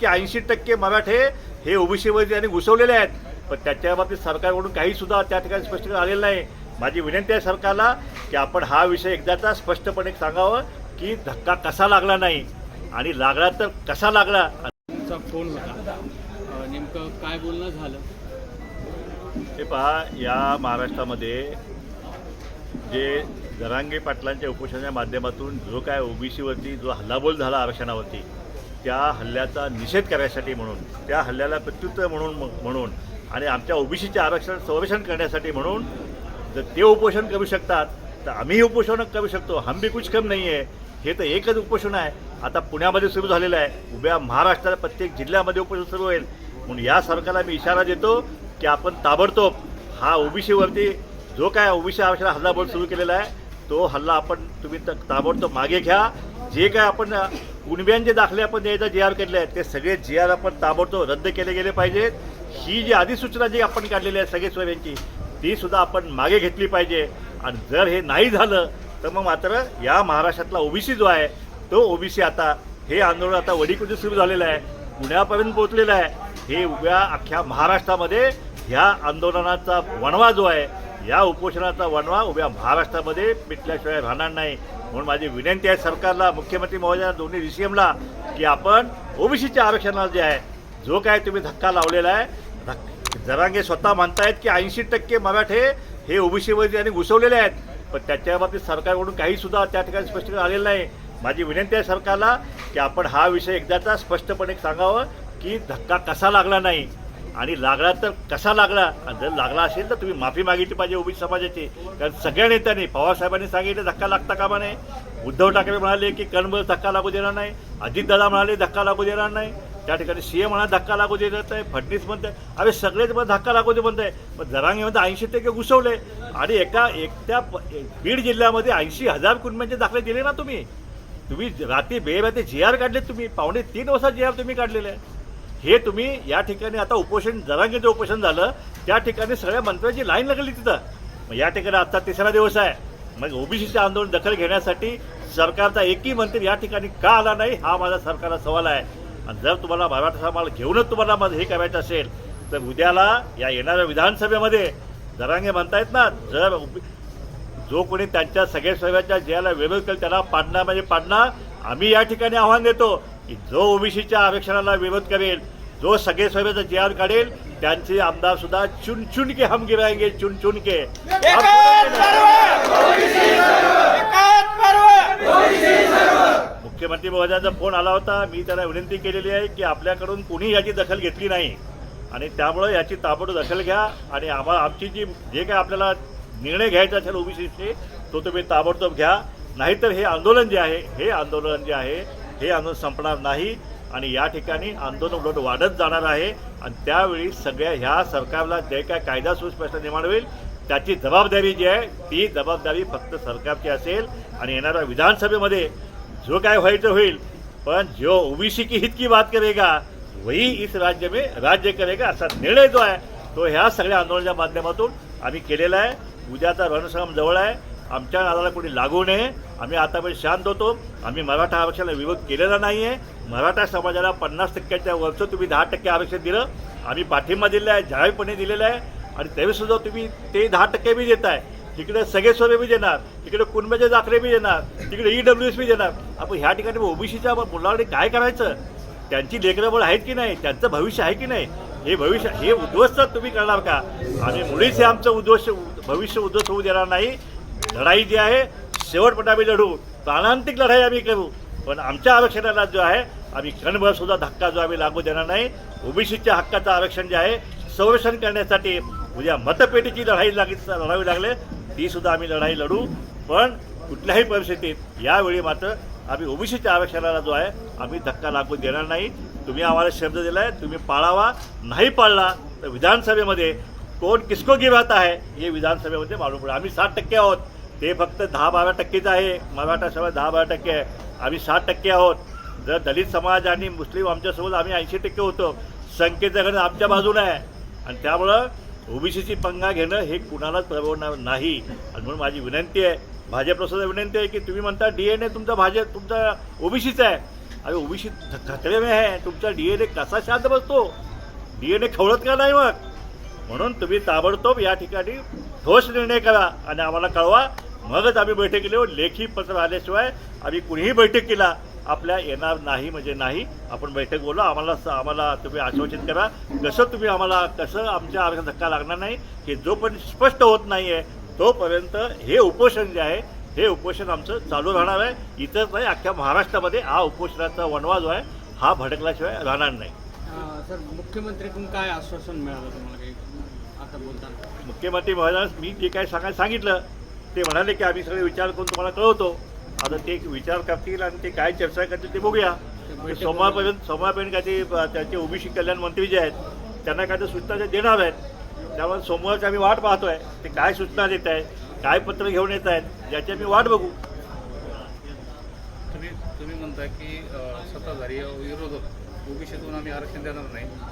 की ऐंशी टक्के मराठे हे ओबीसीमध्ये त्यांनी घुसवलेले आहेत. पण त्याच्या बाबतीत सरकारकडून काही सुद्धा त्या ठिकाणी स्पष्टीकरण आलेलं नाही. माझी विनंती आहे सरकारला की आपण हा विषय एकदाचा स्पष्टपणे सांगावं की धक्का कसा लागला नाही आणि लागला तर कसा लागला? तुमचा फोन होता. नेमकं काय बोलणं झालं? हे पहा या महाराष्ट्रामध्ये जे जरांगे पाटलांच्या उपोषणाच्या माध्यमातून जो काय ओबीसीवरती जो हल्लाबोल झाला आरक्षणावरती त्या हल्ल्याचा निषेध करायसाठी म्हणून त्या हल्ल्याला प्रत्युत्तर म्हणून म्हणून आणि आमच्या ओबीसीच्या आरक्षण संरक्षण करण्यासाठी म्हणून जर ते उपोषण करू शकतात तर आम्हीही उपोषण करू शकतो. हम बी कुछ कम नाही आहे हे तर एकच उपोषण आहे. आता पुण्यामध्ये सुरू झालेलं आहे. उभ्या महाराष्ट्रात प्रत्येक जिल्ह्यामध्ये उपोषण सुरू होईल. म्हणून या सरकारला मी इशारा देतो की आपण ताबडतोब हा ओबीसीवरती जो काय ओबीसी आरक्षण हल्लाबोल सुरू केलेला आहे तो हल्ला आपण तुम्ही ताबडतोब मागे घ्या. जे काय आपण कुणब्यांचे दाखले आपण द्यायचा जे आर केले आहेत ते सगळे जे आर आपण ताबडतोब रद्द केले गेले पाहिजेत ही जी अधिसूचना जी आपण काढलेली आहे सगळे सोयऱ्यांची ती सुद्धा आपण मागे घेतली पाहिजे. आणि जर हे नाही झालं तर मग मात्र या महाराष्ट्रातला ओबीसी जो आहे तो ओबीसी आता हे आंदोलन आता वडीकुटी सुरू झालेलं आहे. पुण्यापर्यंत पोहोचलेलं आहे. हे उभ्या अख्ख्या महाराष्ट्रामध्ये ह्या आंदोलनाचा वणवा जो आहे या उपोषणाचा वणवा उभ्या महाराष्ट्रामध्ये पिटल्याशिवाय राहणार नाही. म्हणून माझी विनंती आहे सरकारला मुख्यमंत्री महोदया दोन्ही डी सी एमला की आपण ओबीसीच्या आरक्षणाला जे आहे जो काय तुम्ही धक्का लावलेला आहे धक् जरांगे स्वतः म्हणतायत की ऐंशी टक्के मराठे हे ओबीसीमध्ये त्यांनी घुसवलेले आहेत. पण त्याच्या बाबतीत सरकारकडून काही सुद्धा त्या ठिकाणी स्पष्टीकरण आलेलं नाही. माझी विनंती आहे सरकारला की आपण हा विषय एकदाचा स्पष्टपणे सांगावं की धक्का कसा लागला नाही. आणि लागला तर कसा लागला? आणि जर लागला असेल तर तुम्ही माफी मागितली पाहिजे ओबीसी समाजाची. कारण सगळ्या नेत्यांनी पवारसाहेबांनी सांगितलं धक्का लागता कामा नये. उद्धव ठाकरे म्हणाले की कणबळ धक्का लागू देणार नाही. अजितदादा म्हणाले धक्का लागू देणार नाही. त्या ठिकाणी सी एम म्हणा धक्का लागू देत आहे फडणवीस आहे. अरे सगळेच मग धक्का लागू दे म्हणताय पण जरांगेमध्ये ऐंशी टक्के घुसवले. आणि एका एकट्या प- बीड जिल्ह्यामध्ये ऐंशी हजार कुटुंबांचे दाखले दिले ना तुम्ही. तुम्ही रात्री बेरात्री जी आर काढले तुम्ही. पावणे तीन वाजता जी आर तुम्ही काढलेले. आहे हे तुम्ही या ठिकाणी आता उपोषण जरांगेचं उपोषण झालं त्या ठिकाणी सगळ्या मंत्र्यांची लाईन लागली तिथं. मग या ठिकाणी आजचा तिसरा दिवस आहे. मग ओबीसीचं आंदोलन दखल घेण्यासाठी सरकारचा एकही मंत्री या ठिकाणी का आला नाही हा माझा सरकारला सवाल आहे. आणि जर तुम्हाला मराठा समाज घेऊनच तुम्हाला मग हे करायचं असेल तर उद्याला या येणाऱ्या विधानसभेमध्ये जरांगे म्हणतायत ना जर जो कोणी त्यांच्या सगळ्या सर्वांच्या ज्याला विरोध करेल त्याला पाडणार म्हणजे पाडणार. आम्ही या ठिकाणी आव्हान देतो. की जो ओबीसीच्या आरक्षणाला विरोध करेल जो सगळे सर्वेचा जे आर काढेल त्यांचे आमदार सुद्धा चुन चुन के हम गिराएंगे चुन चुन के मुख्यमंत्री महोदयांचा फोन आला होता. मी त्यांना विनंती केलेली आहे की आपल्याकडून कोणी याची दखल घेतली नाही. आणि त्यामुळं याची ताबडतोब दखल घ्या. आणि आम्हाला आमची जी जे काय आपल्याला निर्णय घ्यायचा असेल ओबीसीचे तो तुम्ही ताबडतोब घ्या. नाहीतर हे आंदोलन जे आहे हे आंदोलन जे आहे हे आंदोलन संपणार नाही आणि या ठिकाणी आंदोलन उलट वाढत जाणार आहे. आणि त्यावेळी सगळ्या ह्या सरकारला जे काय कायदा सुस्पष्ट निर्माण होईल त्याची जबाबदारी जी आहे ती जबाबदारी फक्त सरकारची असेल. आणि येणाऱ्या विधानसभेमध्ये जो काय व्हायचं होईल पण जो ओबीसी की हित की बात करेगा वही इस राज्य में राज्य करेगा असा निर्णय जो आहे तो ह्या सगळ्या आंदोलनाच्या माध्यमातून आम्ही केलेला आहे. उद्याचा रणसंग्राम जवळ आहे. आमच्या नादाला कोणी लागू नये. आम्ही आतापर्यंत शांत होतो. आम्ही मराठा आरक्षणाला विरोध केलेला नाही आहे मराठा समाजाला पन्नास टक्क्याच्या वरचं तुम्ही दहा टक्के आरक्षण दिलं. आम्ही पाठिंबा दिलेला आहे जाहीरपणे दिलेला आहे. आणि त्यावेळेसुद्धा तुम्ही ते दहा टक्के बी देत आहे तिकडे सगळे सोबे बी देणार. तिकडे कुणब्याचे दाखले बी देणार. तिकडे ई डब्ल्यू एस बी देणार. आपण ह्या ठिकाणी ओबीसीच्या मुलाकडे काय करायचं? त्यांची लेकरबळ आहेत की नाही? त्यांचं भविष्य आहे की नाही? हे भविष्य हे उद्ध्वस्त तुम्ही करणार का? आणि मुळीच हे आमचं उद्ध्वस्त भविष्य उद्ध्वस्त होऊ देणार नाही. लढाई जी आहे शेवटपर्यंत आम्ही लढू. प्राणांतिक लढाई आम्ही करू पण आमच्या आरक्षणाला जो आहे आम्ही क्षणभर सुद्धा धक्का जो आम्ही लागू देणार नाही. ओबीसीच्या हक्काचं आरक्षण जे आहे संरक्षण करण्यासाठी उद्या मतपेटीची लढाई लागली लढावी लागले. ती सुद्धा आम्ही लढाई लढू. पण कुठल्याही परिस्थितीत यावेळी मात्र आम्ही ओबीसीच्या आरक्षणाला जो आहे आम्ही धक्का लागू देणार नाही. तुम्ही आम्हाला शब्द दिला आहे तुम्ही पाळावा. नाही पाळला तर विधानसभेमध्ये कोण किसको गिरात आहे हे विधानसभेमध्ये मालूम पडेल. आम्ही साठ टक्के आहोत. ते फक्त दहा बारा टक्केच आहे. मराठा समाज दहा बारा टक्के आहे. आम्ही सात टक्के आहोत. जर दलित समाज आणि मुस्लिम आमच्यासोबत आम्ही ऐंशी टक्के होतो संख्येचं गणित आमच्या बाजूने आहे. आणि त्यामुळं ओबीसीची पंगा घेणं हे कुणालाच परवडणार नाही. आणि म्हणून माझी विनंती आहे भाजप प्रसाद विनंती आहे की तुम्ही म्हणता डी एन ए तुमचा भाजप तुमचा ओबीसीचा आहे. अरे ओबीसी खतरे में आहे. तुमचा डी एन ए कसा शांत बसतो? डी एन ए खवळत का नाही मग? म्हणून तुम्ही ताबडतोब या ठिकाणी ठोस निर्णय करा आणि आम्हाला कळवा मगच आम्ही बैठकीला लेखी पत्र आल्याशिवाय आम्ही कुणीही बैठकीला आपल्या येणार नाही म्हणजे नाही. आपण बैठक बोलू आम्हाला आम्हाला तुम्ही आश्वासित करा. कसं तुम्ही आम्हाला कसं आमच्या आरोग्यात धक्का लागणार नाही हे जोपर्यंत स्पष्ट होत नाही आहे तोपर्यंत हे उपोषण जे आहे हे उपोषण आमचं चालू राहणार आहे. इथंच नाही अख्ख्या महाराष्ट्रामध्ये हा उपोषणाचा वनवा जो आहे हा भडकल्याशिवाय राहणार नाही. सर मुख्यमंत्रीकडून काय आश्वासन मिळालं तुम्हाला काही? आता बोलताना. मुख्यमंत्री महोदयास मी जे काय सांगायला सांगितलं ते म्हणाले की आम्ही सगळे विचार करून तुम्हाला कळवतो. आता ते विचार करतील आणि ते काय चर्चा करतील ते बघूया. सोमवारपर्यंत सोमवारपर्यंत काय ते त्यांचे ओबीसी कल्याण मंत्री जे आहेत त्यांना काय ते सूचना ते देणार आहेत. त्यामुळे सोमवारची आम्ही वाट पाहतोय. ते काय सूचना देत आहेत काय पत्र घेऊन येत आहेत याची आम्ही वाट बघू. तुम्ही तुम्ही म्हणता की सत्ताधारी विरोधक ओबीसीतून आम्ही आरक्षण देणार नाही.